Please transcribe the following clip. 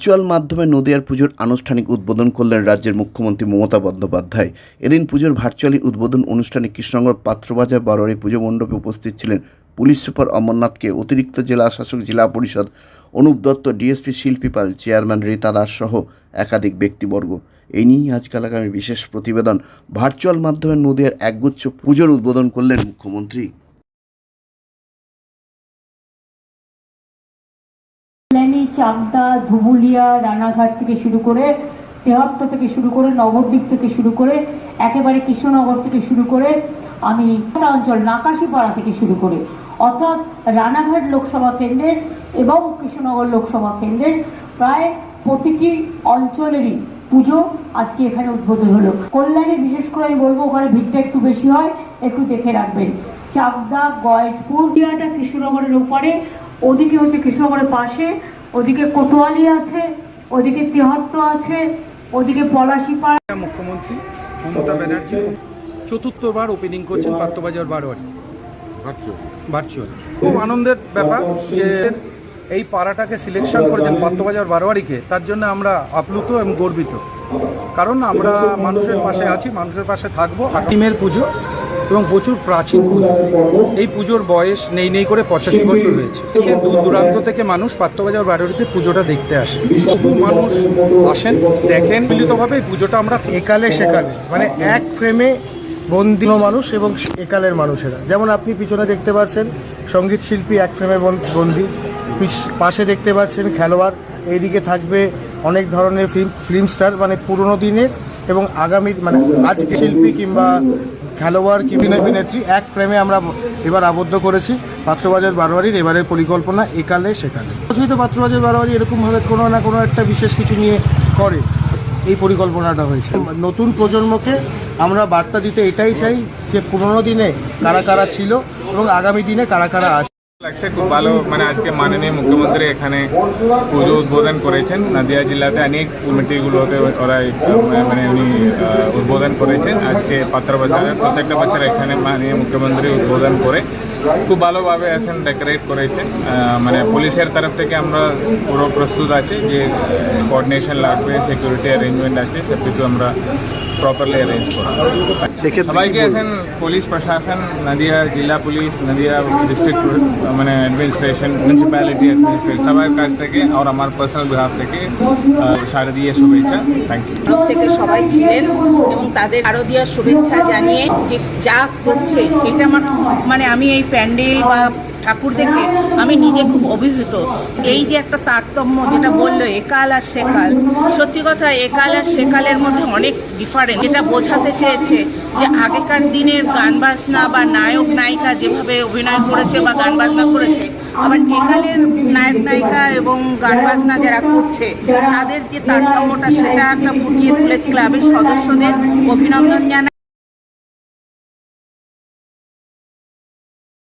Virtual মাধ্যমে নদিয়ার পুজোর আনুষ্ঠানিক উদ্বোধন করলেন রাজ্যের মুখ্যমন্ত্রী মমতা বন্দ্যোপাধ্যায়। এদিন পুজোর ভার্চুয়ালি উদ্বোধন অনুষ্ঠানে কৃষ্ণনগর পাত্রবাজার বারোয়ারি পুজো মণ্ডপে উপস্থিত ছিলেন পুলিশ সুপার অমরনাথকে, অতিরিক্ত জেলা শাসক জেলা পরিষদ অনুপ দত্ত, ডিএসপি শিল্পী পাল, চেয়ারম্যান রীতা দাস সহ একাধিক ব্যক্তিবর্গ। এই নিয়েই আজকাল আগামী বিশেষ প্রতিবেদন। ভার্চুয়াল মাধ্যমে নদিয়ার একগুচ্ছ পুজোর উদ্বোধন করলেন মুখ্যমন্ত্রী। কল্যাণী চাকদা, ধুবুলিয়া, রানাঘাট থেকে শুরু করে তেহট্ট থেকে শুরু করে নবদ্বীপ থেকে শুরু করে একেবারে কৃষ্ণনগর থেকে শুরু করে আমি অঞ্চল নাকাশিপাড়া থেকে শুরু করে, অর্থাৎ রানাঘাট লোকসভা কেন্দ্রের এবং কৃষ্ণনগর লোকসভা কেন্দ্রের প্রায় প্রতিটি অঞ্চলেরই পুজো আজকে এখানে উদ্বোধন হলো। কল্যাণী বিশেষ করে আমি বলব, ওখানে ভিড়টা একটু বেশি হয়, একটু দেখে রাখবেন। চাকদা, গয়েশপুর দিয়াটা কৃষ্ণনগরের ওপারে ওদিকে হচ্ছে কৃষ্ণনগরের পাশে ওদিকে কোতোয়ালি আছে ওদিকে তেহট্ট আছে ওদিকে পলাশিপাড়া মুখ্যমন্ত্রী মমতা ব্যানার্জি চতুর্থবার ওপেনিং করছেন পাত্রবাজার বারোয়ারি। ভার্চুয়াল খুব আনন্দের ব্যাপার যে এই পাড়াটাকে সিলেকশন করেছেন পাত্রবাজার বারোয়ারিকে তার জন্য আমরা আপ্লুত এবং গর্বিত। কারণ আমরা মানুষের পাশে আছি মানুষের পাশে থাকব টিমের পুজো। এবং প্রচুর প্রাচীন পুজো। এই পুজোর বয়স নেই নেই করে পঁচাশি বছর হয়েছে। দূর দূরান্ত থেকে মানুষ পাত্রবাজার বারোয়ারিতে পুজোটা দেখতে আসে। বহু মানুষ আসেন, দেখেন। মিলিতভাবে পুজোটা আমরা একালে সেকালে মানে এক ফ্রেমে বন্দি মানুষ এবং একালের মানুষেরা। যেমন আপনি পিছনে দেখতে পাচ্ছেন সংগীত শিল্পী এক ফ্রেমে বন- বন্দি। পাশে দেখতে পাচ্ছেন খেলোয়াড়। এইদিকে থাকবে অনেক ধরনের ফিল্ম ফিল্ম স্টার মানে পুরোনো দিনের এবং আগামী মানে আজকে শিল্পী কিংবা খেলোয়াড় কিংবা অভিনেত্রী এক ফ্রেমে আমরা এবার আবদ্ধ করেছি পাত্রবাজার বারোয়ারির এবারের পরিকল্পনা একালে সেকালে বছরই তো পাত্রবাজার বারোয়ারি এরকমভাবে কোনো না কোনো একটা বিশেষ কিছু নিয়ে করে। এই পরিকল্পনাটা হয়েছে। নতুন প্রজন্মকে আমরা বার্তা দিতে এটাই চাই যে পুরনো দিনে কারা কারা ছিল এবং আগামী দিনে কারা কারা আছে লাগছে, খুব ভালো মানে আজকে মাননীয় মুখ্যমন্ত্রী এখানে পুজো উদ্বোধন করেছেন। নদিয়া জেলাতে অনেক কমিটিগুলোতে ওরা মানে উনি উদ্বোধন করেছেন। আজকে পাত্র বাজারে প্রত্যেকটা বছর এখানে মাননীয় মুখ্যমন্ত্রী উদ্বোধন করে খুব ভালোভাবে আসেন ডেকোরেট করেছেন। মানে পুলিশের তরফ থেকে আমরা পুরো প্রস্তুত আছি যে কোঅর্ডিনেশন লাগবে সিকিউরিটি অ্যারেঞ্জমেন্ট আছে সব কিছু আমরা প্রপারলি অ্যারেঞ্জ করব সবাইকে আছেন পুলিশ প্রশাসন নদিয়া জেলা পুলিশ নদিয়া ডিস্ট্রিক্ট মানে অ্যাডমিনিস্ট্রেশন মিউনিসিপ্যালিটি অ্যাডমিনিস্ট্রেশন সবার কাছ থেকে আর আমার পার্সোনাল বিহাফ থেকে শারদীয় শুভেচ্ছা। থ্যাংক ইউ থেকে সবাই ছিলেন এবং তাদের শারদীয় শুভেচ্ছা জানিয়ে যে যা করছে এটা আমার মানে আমি এই প্যান্ডেল বা ঠাকুর দেখে আমি নিজে খুব অভিভূত। এই যে একটা তারতম্য যেটা বলল একাল আর সেকাল, সত্যি কথা একাল আর সেকালের মধ্যে অনেক ডিফারেন্স যেটা বোঝাতে চেয়েছে যে আগেকার দিনের গান বাজনা বা নায়ক নায়িকা যেভাবে অভিনয় করেছে বা গান বাজনা করেছে, আবার একালের নায়ক নায়িকা এবং গান বাজনা যারা করছে, তাদের যে তারতম্যটা সেটা একটা ফুটিয়ে তুলেছে ক্লাবের সদস্যদের অভিনন্দন জানাই।